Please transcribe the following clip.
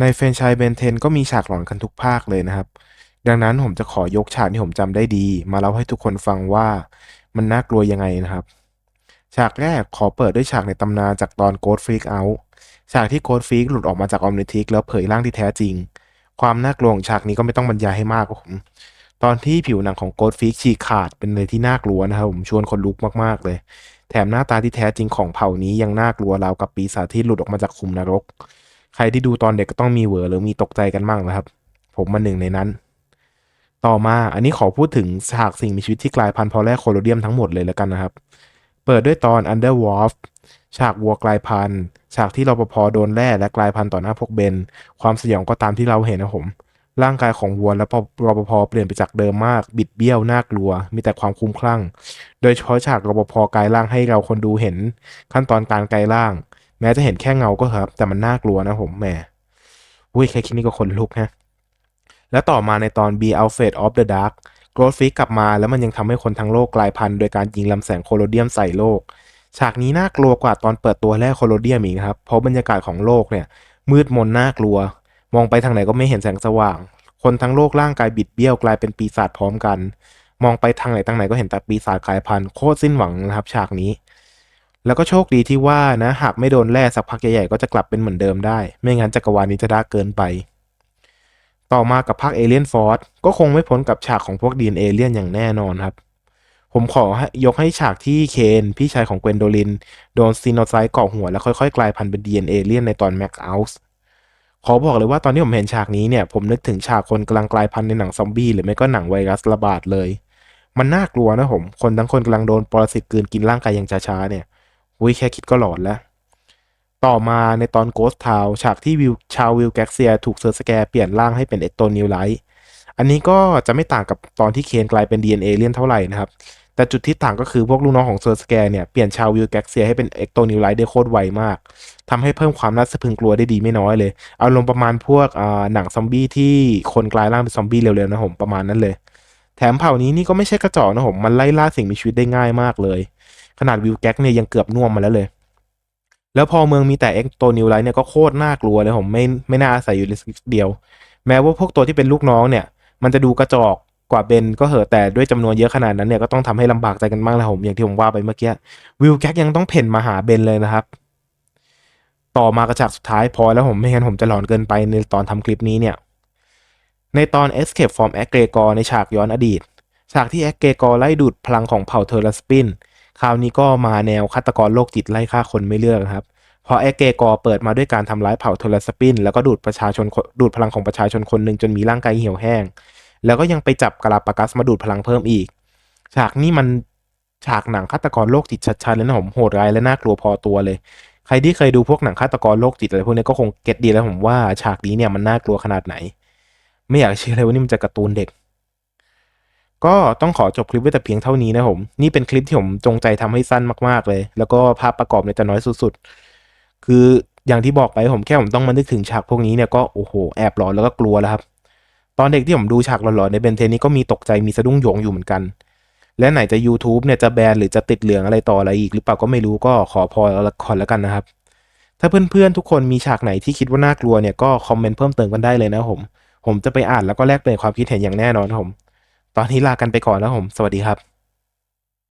ในแฟรนไชส์เบนเทนก็มีฉากหลอนกันทุกภาคเลยนะครับ ดังนั้นผมจะขอยกฉากที่ผมจำได้ดี มาเล่าให้ทุกคนฟังว่ามันน่ากลัวยังไงนะครับ ฉากแรกขอเปิดด้วยฉากในตำนานจากตอน Ghost Freak Out ฉากที่ Ghost Freak หลุดออกมาจาก Omnitrix แล้วเผยร่างที่แท้จริง ความน่ากลัวของฉากนี้ก็ไม่ต้องบรรยายให้มากครับผมตอนที่ผิวหนังของ Ghost Freak ฉีกขาดเป็นเลยที่น่ากลัวนะครับผมชวนคนลุกมากๆเลย แถมหน้าตาที่แท้จริงของเผ่านี้ยังน่ากลัวราวกับปีศาจที่หลุดออกมาจากคุมนรก ใครที่ดูตอนเด็กก็ต้องมีเวอร์หรือมีตกใจกันบ้างนะครับ ผมมาหนึ่งในนั้น ต่อมาอันนี้ขอพูดถึงฉากสิ่งมีชีวิตที่กลายพันธุ์พอแรกโคโลเดียมทั้งหมดเลยแล้วกันนะครับ เปิดด้วยตอน Underwolf ฉากวัวกลายพันธุ์ฉากที่รปภโดนแร่และกลายพันธุ์ต่อหน้าพวกเบน ความสยองก็ตามที่เราเห็นนะผม ร่างกายของวัวและรปภเปลี่ยนไปจากเดิมมาก บิดเบี้ยวน่ากลัว มีแต่ความคุ้มคลั่ง โดยเฉพาะฉากรปภกลายร่างให้เราคนดูเห็น ขั้นตอนการกลายร่าง แม้จะเห็นแค่เงาก็ครับ แต่มันน่ากลัวนะผมแหมอุ้ยแค่คิดนี่ก็ขนลุกนะและต่อมาในตอน B Alfred of the Dark โกลฟิกกลับมาแล้วมันยังทำให้คนทั้งโลกกลายพันธุ์โดยการยิงลำแสงโคโลเดียมใส่โลก ฉากนี้น่ากลัวกว่าตอนเปิดตัวแรกโคโลเดียมอีกครับ เพราะบรรยากาศของโลกเนี่ย มืดมนน่ากลัว มองไปทางไหนก็ไม่เห็นแสงสว่าง คนทั้งโลกร่างกายบิดเบี้ยวกลายเป็นปีศาจพร้อมกัน มองไปทางไหนทางไหนก็เห็นแต่ปีศาจกลายพันธุ์โคตรสิ้นหวังนะครับ ฉากนี้ แล้วก็โชคดีที่ว่านะหากไม่โดนแร่สักพักใหญ่ๆก็จะกลับเป็นเหมือนเดิมได้ ไม่งั้นจักรวาลนี้จะด้าเกินไป ต่อมากับภาคเอเลียนฟอร์สก็คงไม่พ้นกับฉากของพวกดีนเอเลียนอย่างแน่นอนครับ ผมขอยกให้ฉากที่เคนพี่ชายของเกวนโดลิน โดนซีโนไซต์เกาะหัวแล้วค่อยๆ กลายพันธุ์เป็นดีนเอเลียนในตอนแม็กเอาส์ขอบอกเลยว่าตอนที่ผมเห็นฉากนี้เนี่ย ผมนึกถึงฉากคนกำลังกลายพันธุ์ในหนังซอมบี้หรือไม่ก็หนังไวรัสระบาดเลย มันน่ากลัวนะผม คนทั้งคนกำลังโดนปรสิตกืนกินร่างกายอย่างช้าๆเนี่ย อุ้ยแค่คิดก็หลอนแล้ว ต่อมาในตอน Ghost Town ฉากที่วิวชาววิลแก๊กเซียถูกเซอร์สแกร์เปลี่ยนร่างให้เป็นเอ็กโตนิวไลท์อันนี้ก็จะไม่ต่างกับตอนที่เคนกลายเป็น DNA เลียนเท่าไหร่นะครับ แต่จุดที่ต่างก็คือพวกลูกน้องของเซอร์สแกร์เนี่ยเปลี่ยนชาววิลแก๊กเซียให้เป็นเอ็กโตนิวไลท์ได้โคตรไวมากทำให้เพิ่มความน่าสะพรึงกลัวได้ดีไม่น้อยเลย เอาลงประมาณพวกหนังซอมบี้ที่คนกลายร่างเป็นซอมบี้เร็วๆนะผมประมาณนั้นเลย แถมเผ่านี้นี่ก็ไม่ใช่กระจอกนะผมมันไล่ล่าสิ่งมีชีวิตได้ง่ายมากเลย ขนาดวิลแก๊กเนี่ยยังเกือบน่วมมาแล้วเลย แล้วพอเมืองมีแต่เอ็กโตนิวไลท์เนี่ยก็โคตรน่ากลัวเลยผมไม่ไม่น่าอาศัยอยู่เลยสักเดียว แม้ว่าพวกตัวที่เป็นลูกน้องเนี่ย มันจะดูกระจอกกว่าเบนก็เหอะแต่ด้วยจำนวนเยอะขนาดนั้นเนี่ยก็ต้องทำให้ลำบากใจกันบ้างแหละผมอย่างที่ผมว่าไปเมื่อกี้วิลแก๊กยังต้องเพ่นมาหาเบนเลยนะครับ ต่อมากระฉากสุดท้ายพอแล้วผมไม่งั้นผมจะหลอนเกินไปในตอนทำคลิปนี้เนี่ย ในตอน Escape from a g r e g o r ในฉากย้อนอดีต ฉากที่แอ g เกกอไล่ดูดพลังของเผ่าเทอร์สปิน คราวนี้ก็มาแนวฆาตกรโรคจิตไล่ฆ่าคนไม่เลือกครับ เพราะแอเกกอเปิดมาด้วยการทำร้ายเผ่าเทอร์สปิน แล้วก็ดูดประชาชนดูดพลังของประชาชนคนหนึ่งจนมีร่างกายเหี่ยวแห้ง แล้วก็ยังไปจับกาลาปากัสมาดูดพลังเพิ่มอีก ฉากนี้มันฉากหนังฆาตกรโรคจิตชัดๆเลยนะผมโหดร้ายและน่ากลัวพอตัวเลย ใครที่เคยดูพวกหนังฆาตกรโรคจิตอะไรพวกนี้ก็คงเก็ตดีแล้วผมว่าฉากนี้เนี่ยมันน่ากลัวขนาดไหน ไม่อยากเชื่อเลยว่านี่มันจะการ์ตูนเด็ก ก็ต้องขอจบคลิปไว้แต่เพียงเท่านี้นะผม นี่เป็นคลิปที่ผมจงใจทำให้สั้นมากๆเลย แล้วก็ภาพประกอบเนี่ยจะน้อยสุดๆ คืออย่างที่บอกไปผมแค่ผมต้องมานึกถึงฉากพวกนี้เนี่ยก็โอ้โหแอบหลอนแล้วก็กลัวแล้วครับ ตอนเด็กที่ผมดูฉากหลอนๆในเบนเทนนี้ก็มีตกใจมีสะดุ้งโยงอยู่เหมือนกัน และไหนจะ YouTube เนี่ยจะแบนหรือจะติดเหลืองอะไรต่ออะไรอีกหรือเปล่าก็ไม่รู้ก็ขอพอละครแล้วกันนะครับ ถ้าเพื่อนๆทุกคนมีฉากไหนที่คิดว่าน่ากลัวเนี่ยก็คอมเมนต์เพิ่มเติมกันได้เลยนะผม ผมจะไปอ่านแล้วก็แลกเปลี่ยนความคิดเห็นอย่างแน่นอนผม ตอนนี้ลากันไปก่อนแล้วผม สวัสดีครับ